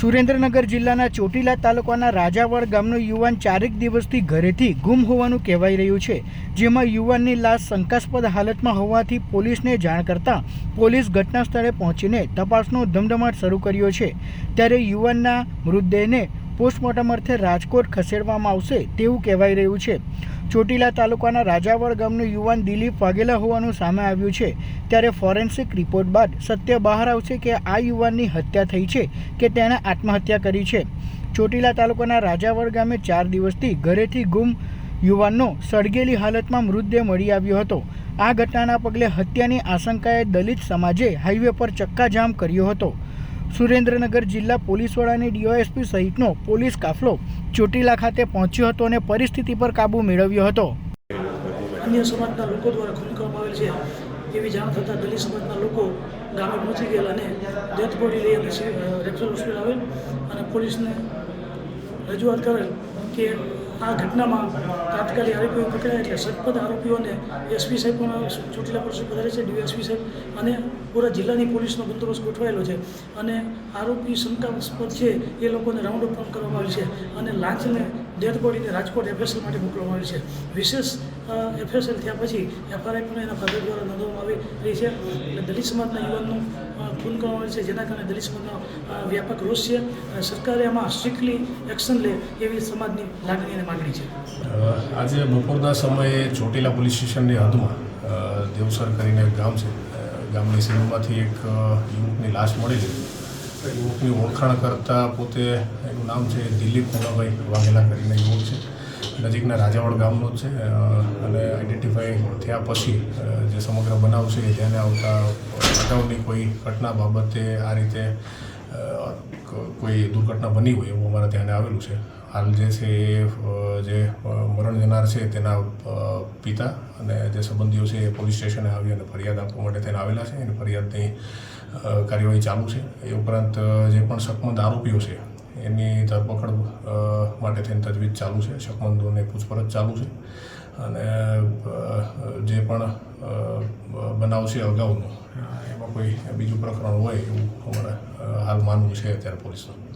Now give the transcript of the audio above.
સુરેન્દ્રનગર જિલ્લાના ચોટીલા તાલુકાના રાજાવાડ ગામનો યુવાન ચારેક દિવસથી ઘરેથી ગુમ હોવાનું કહેવાઈ રહ્યું છે, જેમાં યુવાનની લાશ શંકાસ્પદ હાલતમાં હોવાથી પોલીસને જાણ કરતાં પોલીસ ઘટના સ્થળે પહોંચીને તપાસનો ધમધમાટ શરૂ કર્યો છે. ત્યારે યુવાનના મૃતદેહને પોસ્ટમોર્ટમ અર્થે રાજકોટ ખસેડવામાં આવશે તેવું કહેવાઈ રહ્યું છે. ચોટીલા તાલુકાના રાજાવળ ગામનો યુવાન દિલીપ વાઘેલા હોવાનું સામે આવ્યું છે. ત્યારે ફોરેન્સિક રિપોર્ટ બાદ સત્ય બહાર આવશે કે આ યુવાનની હત્યા થઈ છે કે તેણે આત્મહત્યા કરી છે. ચોટીલા તાલુકાના રાજાવળ ગામે ચાર દિવસથી ઘરેથી ગુમ યુવાનનો સળગેલી હાલતમાં મૃતદેહ મળી આવ્યો હતો. આ ઘટનાના પગલે હત્યાની આશંકાએ દલિત સમાજે હાઈવે પર ચક્કાજામ કર્યો હતો. સુરેન્દ્રનગર જિલ્લા પોલીસ વડાની ડીઓએસપી સહિતનો પોલીસ કાફલો ચોટીલા ખાતે પહોંચ્યો હતો અને પરિસ્થિતિ પર કાબૂ મેળવ્યો હતો. અન્ય સમાજના લોકો દ્વારા ખૂન આવેલ છે. એવી જાણ થતાં દલિત સમાજના લોકો ગામે પહોંચી ગયેલા અને ડેથ બોડી લઈ અને રેફરલ હોસ્પિટલ આવેલ અને પોલીસને રજૂઆત કરેલ કે આ ઘટનામાં તાત્કાલિક આરોપીઓ પકડાયા એટલે સતપથ આરોપીઓને એસપી સાહેબ પણ ચોટીલા પર પધારે છે, ડીએસપી સાહેબ અને પૂરા જિલ્લાની પોલીસનો બંદોબસ્ત ગોઠવાયેલો છે. અને આરોપી શંકાસ્પદ છે, એ લોકોને રાઉન્ડ અપ પણ કરવામાં આવ્યું છે અને લાંચને ડેડ બોડીને રાજકોટ એફએસએલ માટે મોકલવામાં આવ્યું છે. વિશેષ એફએસએલ થયા પછી એફઆરઆઈ પણ એના ફાધર દ્વારા નોંધવામાં આવી રહી છે. એટલે દલિત સમાજના યુવાનનું ખૂન છે, જેના કારણે દલિત સમાજનો વ્યાપક રોષ છે. સરકારે આમાં સ્ટ્રિક્ટલી એક્શન લે એવી સમાજની લાગણી અને માગણી છે. આજે બપોરના સમયે ચોટીલા પોલીસ સ્ટેશનની હદમાં દેવસર કરીને એક ગામ છે. ગામની સીમમાંથી એક યુવકની લાશ મળેલી યુવકની ઓળખાણ કરતાં પોતે એનું નામ છે દિલીપ મુનાભાઈ વાઘેલા કરીને યુવક છે. નજીકના રાજાવાડ ગામનો જ છે અને આઈડેન્ટિફાઈ થયા પછી જે સમગ્ર બનાવ છે એ આવતા, અગાઉની કોઈ ઘટના બાબતે આ રીતે કોઈ દુર્ઘટના બની હોય એવું અમારા ધ્યાને આવેલું છે. હાલ જે છે એ જે મરણ જનાર છે તેના પિતા અને જે સંબંધીઓ છે એ પોલીસ સ્ટેશને આવી અને ફરિયાદ આપવા માટે તેને આવેલા છે એની ફરિયાદની કાર્યવાહી ચાલુ છે. એ ઉપરાંત જે પણ સકમંદ આરોપીઓ છે, એની ધરપકડ માટે થઈને તજવીજ ચાલુ છે. શકમંદોને પૂછપરછ ચાલુ છે. અને પણ બનાવ છે અગાઉનો. એમાં કોઈ બીજું પ્રકરણ હોય એવું અમારે હાલ માનવું છે અત્યારે પોલીસનું.